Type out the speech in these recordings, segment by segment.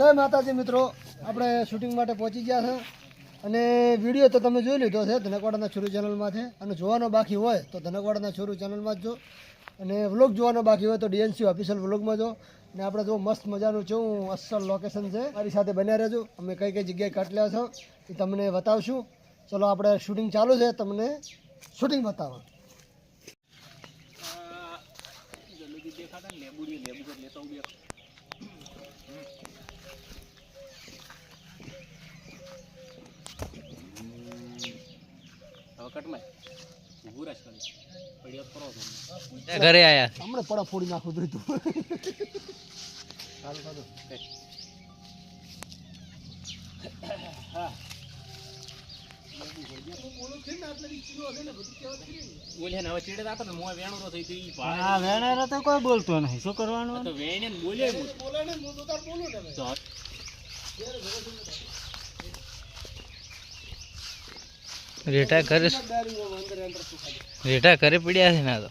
જય માતાજી મિત્રો. આપણે શૂટિંગ માટે પહોંચી ગયા છે. અને વીડિયો તો તમે જોઈ લીધો છે ધનકવાડાના છોરું ચેનલમાં છે અને જોવાનો બાકી હોય તો ધનકવાડાના છોરું ચેનલમાં જ જો. અને વ્લોગ જોવાનો બાકી હોય તો ડીએનસી ઓફિશિયલ વ્લોગમાં જો. અને આપણે જો મસ્ત મજાનું છું અસલ લોકેશન છે. મારી સાથે બન્યા રહેજો. અમે કઈ કઈ જગ્યાએ કાટ લ્યા છો એ તમને બતાવશું. ચલો આપણે શૂટિંગ ચાલુ છે. તમને શૂટિંગ બતાવો ઘરે આયા. હમણે પડા ફોડી નાખું ચાલો ચાલો. હા વેણારો તો કોઈ બોલતો નહીં. શું કરવાનું? રેટા કરે રેટા કરે પડ્યા છે ના તો.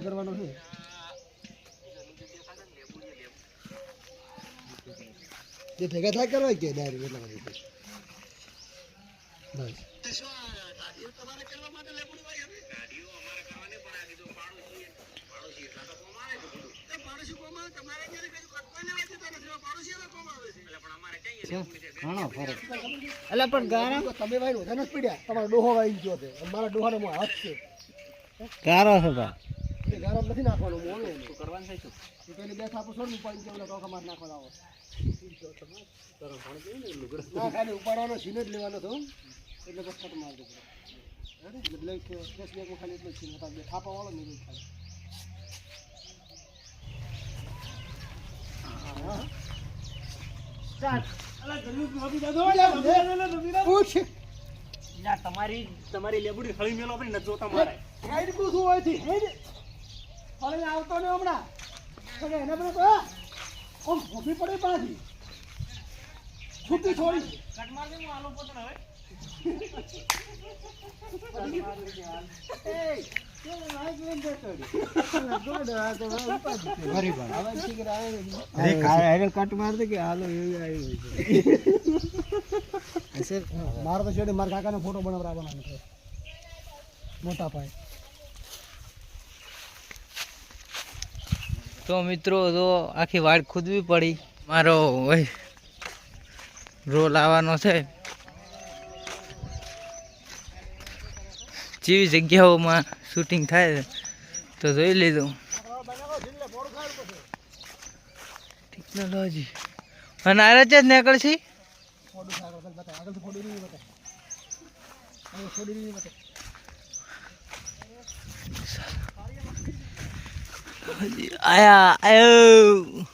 કરવાનો છે? એ ભેગા થાય કરવા કે ડાયરેક્ટ એટલા માટે બસ ઘણો ફરક. એટલે પણ ગારા તમે ભાઈ વધારે નથી પીડ્યા. તમારો ડોહો વાઈ ગયો છે. મારા ડોહાનો મોં હાથ છે. ગારો છે બા એ ગારો નથી કરવાનું થાય એનો. તું પેલી બે થાપો છોડ ઉપાડી પાણી ઓલા ટોકા માર નાખવા આવો ના ખાલી ઉપાડવાનો સીન જ લેવાનો હતો એટલે બસ કટ માર દો એટલે બેગમાં ખાલી એટલો જ સીન હતા. બે થાપા વાળો ને ખાલી. તમારી તમારી લેબુડી હળી મેલો આપણે ન જોતા મારે. હવે આવતો ને હમણાં. એટલે એને મને કહો ઓમ ઊભી પડે પાછી. છૂટી છોડી. મારે તો છેડે મારા કાકાનો ફોટો બનાવવાનો મોટા પાયે. તો મિત્રો તો આખી વાડ ખોદવી પડી. મારો રોલ આવવાનો છે. જેવી જગ્યાઓમાં શૂટિંગ થાય તો જોઈ લીધું. ટેકનોલોજી અને આ જ નીકળશે? આગળ નહીં બતાય. આયા આયો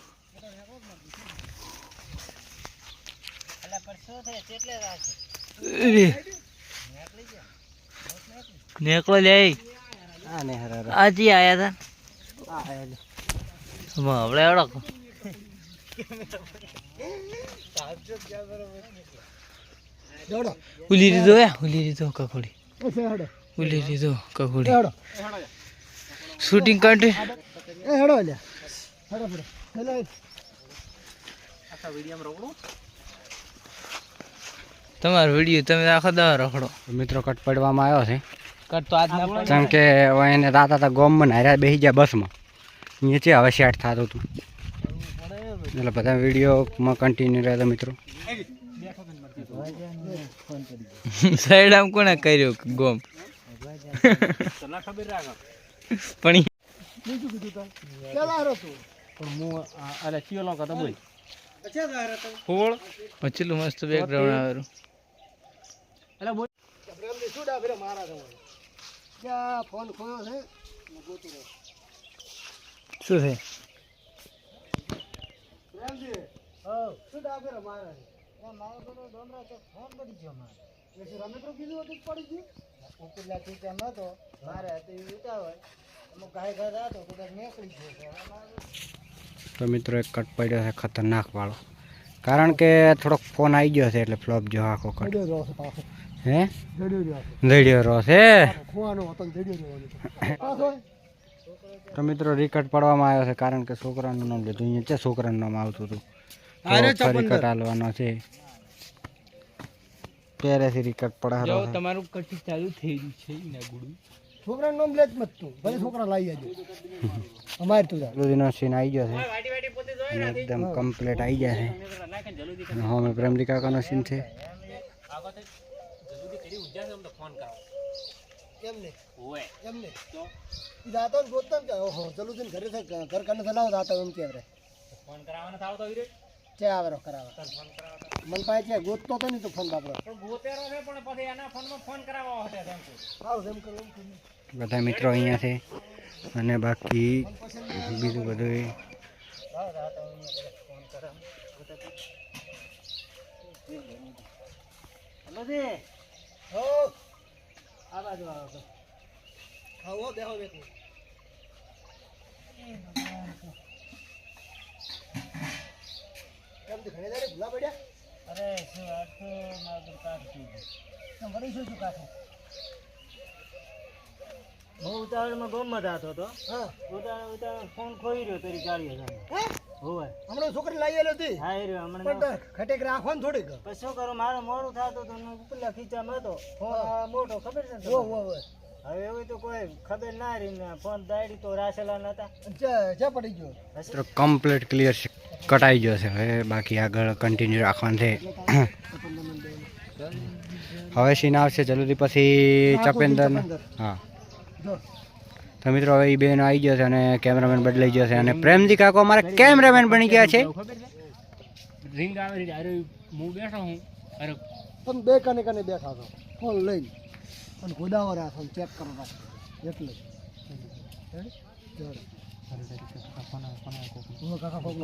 નીકળો લે. હા ને હરા. આજે આયા હતા હમણાં દોડો ઉલી લીધો ઉલી લીધો કકોડી. ઉલી લીધો કકોડી. શૂટિંગ કાઢે એ હેડો લ્યા હેડો હેડો હેલો. તમારો વીડિયો તમે આખો દવા રખડો. મિત્રો કટ પડવામાં આવ્યો છે. કટ તો આજ ના. પડે જેમ કે એને દાતા હતા ગોમમાં હાર્યા બેસી ગયા બસમાં. અહીંયા છે હવે સેટ થતું હતું એટલે બધા વિડીયોમાં કન્ટિન્યુ રહેતા મિત્રો. સાઈડ આમ કોને કર્યો ગોમ? પણ બીજું કીધું તો ક્યાં હારો તું. પણ હું અરે ચિયો કહેતો બોલ ફોળ પછીલું મસ્ત બેકગ્રાઉન્ડ આવેલું એટલે બોલ. પ્રેમથી શું ડાબરે મારા તમારે ક્યાં ફોન ખોયો છે? ગોતું રહ્યો. શું છે? પ્રેમજી હા. શું ડાબરે મારા છે મારો તો ડોમરા તો ફોન કરી ગયો મારે. એટલે રમેશ કીધું હતું પડી ગયું? ઉપરલા ખીચા નતો. મારે હતી ઉતા તો મિત્રો એક કટ પડ્યો છે ખતરનાક વાળો. કારણ કે થોડોક ફોન આવી ગયો છે એટલે ફ્લોપ જો આખો કટ. હે? જડ્યો રહો છે. તો મિત્રો રિકટ પડવામાં આવ્યો છે કારણ કે છોકરાનું નામ લીધું. અહીંયા છે છોકરાનું નામ આવતું હતું? રિકટ ફરી કટ હાલવાનો છે. પહેરેથી રિકટ પડારો તમારું કટ ચાલુ થઈ ગયું છે છોકરાનું નામ લે જ મત તું. ભલે છોકરા લાવી આવજો. અમારે તું જા. જલ્દીનો સીન આવી ગયો છે. એકદમ કમ્પ્લીટ આવી ગયા છે. હવે પ્રેમજી કાકાનો સીન છે. જાતો ને ગોતતા ને ઓહો ઘરે ઘર કને થલાવ જાતો એમ કે રે ફોન કરાવવાનો થાવ તો વીરે. કરાવે મન પાસે છે ગોતતો તો નહીં તો ફોન બાપરો પણ ગોતેરો છે પણ પછી એના ફોનમાં ફોન કરાવવા આવ કરો એમ કરો. બધા મિત્રો અહીંયા છે અને બાકી બીજું બધું ભૂલા પડ્યા અરે શું વાત તો મારું શું શું કાઢો હું ઉતાવળમાં ગમત હતો. તો હા ઉતાવળ ઉતાવળ ફોન ખોઈ રહ્યો તારી ગાડી હજાર હે? હોવે. હમણાં છોકરી લાવી આવેલી હતી? હા એ રહ્યો હમણાં ખટેક રાખો ને થોડીક. પછી શું કરું મારે મોડું થતું હતું ને ખીચામાં હતો. ફોન મોટો ખબર છે હવે એવું તો કોઈ ખબર ના રહી ને ફોન દાડી તો રાસેલા નતા. પડી ગયો. કમ્પ્લીટ ક્લિયર કટાઈ ગયો છે. હવે બાકી આગળ કન્ટિન્યુ રાખવાનું છે. હવે સીન આવશે જલ્દી પછી ચપેન્દર. હા. જો તો મિત્રો હવે એ બેન આવી ગયો છે અને કેમેરામેન બદલાઈ ગયો છે અને પ્રેમજી કાકો અમારા કેમેરામેન બની ગયા છે. રિંગ આવે અરે હું બેઠો હું અરે તમે બે કને કને બેઠા છો? ફોન લઈને. અને ગોદાવર આ ચેક કરો રાખો એટલે.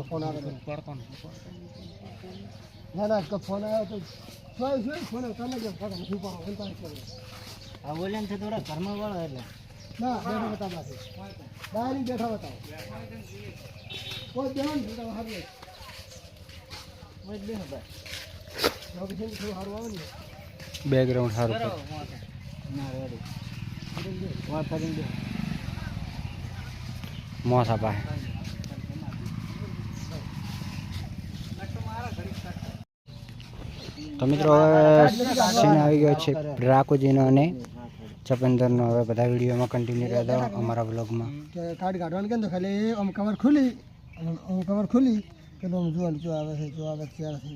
ફોન આવે. ના ના ફોન આવ્યો તો ફોન આવ્યો તમે કેમ કાકા નથી ઉપાડો એમ પાસે કેમ? આ બોલ્યા ને થોડા ઘરમાં વાળો એટલે. ના બેઠા બતાવો પાસે ડાયરી બેઠા બતાવો. કોઈ બેહો ને બેટા હારું. મત બેહો ભાઈ. છે થોડું સારું આવે ને. બેકગ્રાઉન્ડ સારું મોસા પાસે તો મિત્રો હવે સીન આવી ગયો છે રાખુજીનો અને ચપેન્દરનો હવે બધા વિડીયોમાં કન્ટિન્યુ રહેતો અમારા બ્લોગમાં કાર્ડ કાઢવાનું કેમ તો ખાલી આમ કવર ખુલી આમ કવર ખુલી પેલું આમ જોવાનું જો આવે છે જો આવે છે આવે છે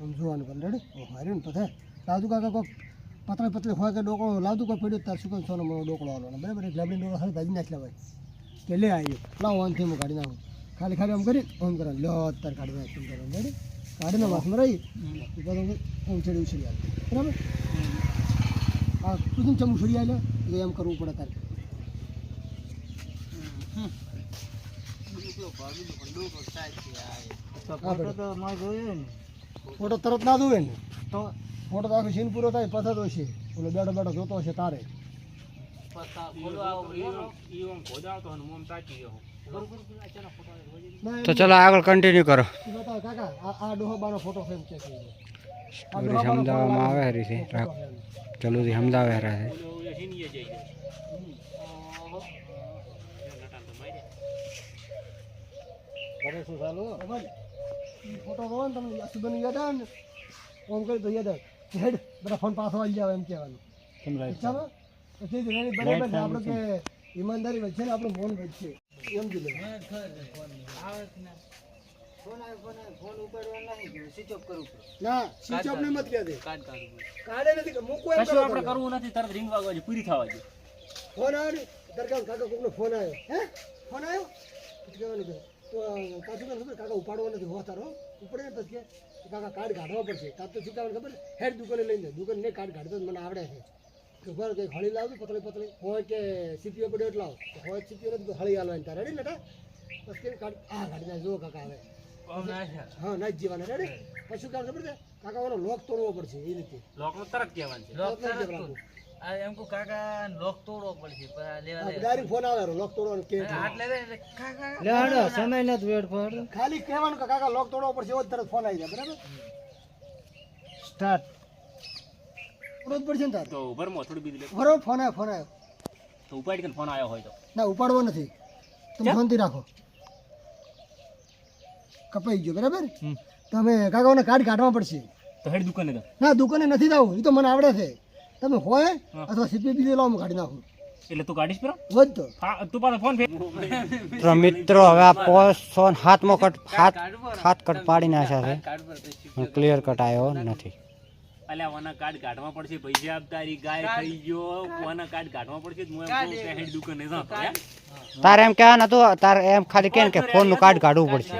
આમ જોવાનું પણ રેડી ઓ હાર્યું ને તો થાય લાવતું કાકા કોઈક પતળી પતળી હોય કે ડોકળો લાવતું કોઈ પડ્યું તાર શું સોનો મોનો ડોકળો આવવાનો બરાબર એક લાબડી ડોકળો ખાલી ભાજી નાખી લેવાય કે લે આવ્યો લાવો આનથી હું કાઢી નાખું. ખાલી ખાલી આમ કરી આમ કરો લો અત્યારે કાઢી નાખ કરવાનું. કરો રેડી કાઢીને વાસમાં રહી પછી આમ છેડી ઉછળી આવે બરાબર? હા પૂછું ચમ ઉછળી આવે એટલે એમ કરવું પડે તારે. ફોટો તો મેં જોયો ને ફોટો તરત ના જોવે ને? તો ફોટો તો આખો સીન પૂરો થાય પથતો છે. ઓલો બેઠો બેઠો જોતો છે તારે. તો ચલો આગળ કન્ટિન્યુ કરો. કાકા આ આ ડોહો બાનો ફોટો ફ્રેમ ચેક કરી સ્ટોરી સમજાવવામાં આવે હરી છે. ચલુથી સમજાવે હરા છે. ફોટો જોવો ને તમને યાસુબેન યાદ આવે ને? ફોન કરી તો યાદ આવે. હેડ બધા ફોન પાછો આવી જાવ એમ કહેવાનું. ચાલો પછી બરાબર છે આપણે કે ઈમાનદારી વચ્ચે ને આપણું ફોન વચ્ચે એમ કીધું. ફોન ફોન ફોન ઉપાડવા નહીં સ્વિચ ઓફ કરવું પડે. ના સ્વિચ ઓફ ને મત કહે દે કાર્ડ કાઢવું કાઢે નથી કે મૂકવું એમ કરો કરવું નથી તરત રિંગ વાગવા પૂરી થવા દે ફોન આવ્યો દરગાહ કાકા કોકનો ફોન આવ્યો. હે? ફોન આવ્યો? કહેવાનું કે તો કાચું ખબર કાકા ઉપાડવો નથી હો તારો ઉપડે ને પછી કાકા કાર્ડ કાઢવા પડશે. તાર તો શીખવાનું ખબર હેડ દુકાને લઈને દુકાન ને કાર્ડ કાઢતો મને આવડે છે. કે બરાબર હળી લાવજો પતળી પતળી. હોય કે સીપીઓ પડ્યો એટલે લાવ. હોય સીપીઓ હળી હાલવાની તારે રેડી બસ કાર્ડ? આ કાઢી જાય જો કાકા આવે. હા ના જીવાના. રેડી પછી શું ખબર છે? કાકા લોક તોડવો પડશે એ રીતે. લોક નો તરત કહેવાનું છે. લોક નહીં આ એમ કહું કાકા લોક તોડવો પડશે લેવા ડાયરેક્ટ ફોન આવે લોક તોડવાનું કે આટલે દે એટલે કાકા સમય નથી વેટ પર ખાલી કહેવાનું કે કાકા લોક તોડવો પડશે એવો તરત ફોન આવી જાય બરાબર? સ્ટાર્ટ તોડવો પડશે ને તાર? તો થોડી બીજી લે બરોબર ફોન આવ્યો ફોન આવ્યો તો ઉપાડી કે ફોન આવ્યો હોય તો. ના ઉપાડવો નથી. તમે શાંતિ રાખો. કપાઈ ગયો બરાબર? તમે કાકાઓને કાર્ડ કાઢવા પડશે. તો હેડ દુકાને ના દુકાને નથી જવું એ તો મને આવડે છે. તમે હોય અથવા સીપી બીજો લાવો હું કાઢી નાખું. એટલે તું કાઢીશ પેલો? વધતો તું. પાછો ફોન તો મિત્રો હવે આ પોસ્ટ હાથમાં કટ હાથ હાથ કટ પાડી નાખ્યા છે. ક્લિયર કટ આવ્યો નથી. અલ્યા વાના કાર્ડ કાઢવા પડશે પૈસા તારી ગાય થઈ ગયો. વાના કાર્ડ કાઢવા પડશે હું એમ હેડ દુકાને? તારે એમ કહેવા નતું તારે એમ ખાલી કે કે ફોનનું કાર્ડ કાઢવું પડશે.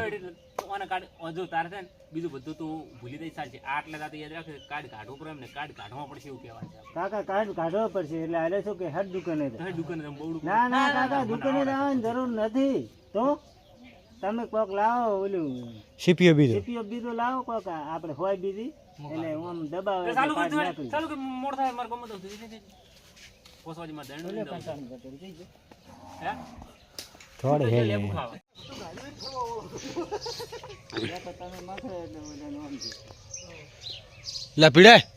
તો કાર્ડ ઓ જો તારે છે ને બીજું બધું તું ભૂલી દઈ ચાલશે આટલે તાતે યાદ રાખે કાર્ડ કાઢવું પડે એમને કાર્ડ કાઢવા પડશે એવું કહેવાય છે કાકા કાર્ડ કાઢવો પડશે એટલે આલે શું કે હર દુકાને હર દુકાને તમે બહુ ના ના કાકા દુકાને જવાની જરૂર નથી. તો? તમે કોક લાવો ઓલું. સીપીઓ બીજો. સીપીઓ બીજો લાવો કોક આપણે હોય બીજી. એટલે આમ દબાવે ચાલુ ચાલુ કે મોડ થાય મારે ગમતો પોસવાજી માં દંડ નહીં દઉં. હે? થોડી હે લા હતા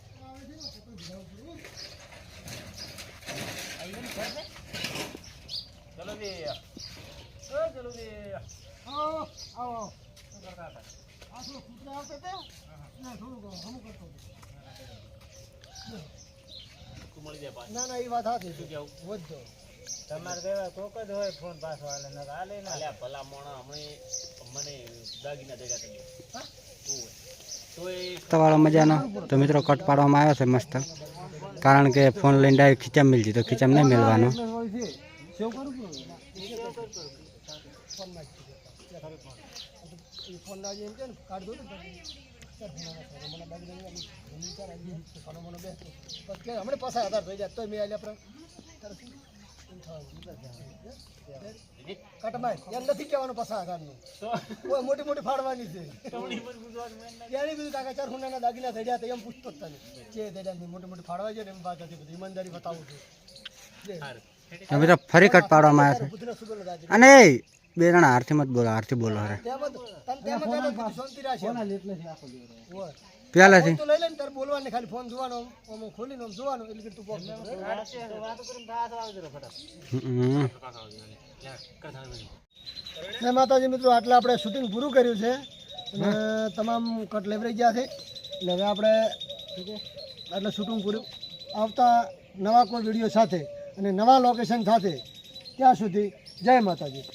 ના. ના એ વાત સાચી શું કેવું વધતો તમારે દેવા કોક જ હોય ફોન પાછો હાલે ન હાલે ના. અલ્યા ભલા મોણા હમણે મને દાગીના દેગા થઈ ગયા. તો તમારો મજાનો. તો મિત્રો કટ પાડવામાં આવ્યો છે મસ્ત. કારણ કે ફોન લઈને ડાયરેક્ટ ખીચામ મિલજી તો ખીચામ નહીં મેળવાનો હમણાં પાછા આધાર થઈ જાય તોય મેં આલ્યા કટમાય. એમ નથી કહેવાનું પાછા આધારનું કોઈ મોટી મોટી ફાડવાની છે. ત્યારે બીજું કાકા ચાર ખૂણાના દાગીના થઈ ગયા તો એમ પૂછતો જ તને. થઈ મોટી મોટી ફાડવા છે ને એમ વાત હતી બધી ઈમાનદારી બતાવું છું. હવે તો ફરી કટ પાડવામાં આવ્યો છે. અને બે જણા આરથી મત બોલો આરથી બોલો અરે પેલાથી ફોન તો લઈ લે ને તારે બોલવાનું ખાલી ફોન જોવાનો આમ ખોલીને ઓમ જોવાનો એટલે કે તું પોક હમ. જય માતાજી મિત્રો આટલે આપણે શૂટિંગ પૂરું કર્યું છે અને તમામ કટ લેવરાઈ ગયા છે. એટલે હવે આપણે એટલે શૂટિંગ પૂરું આવતા નવા કોઈ વીડિયો સાથે અને નવા લોકેશન સાથે ત્યાં સુધી જય માતાજી.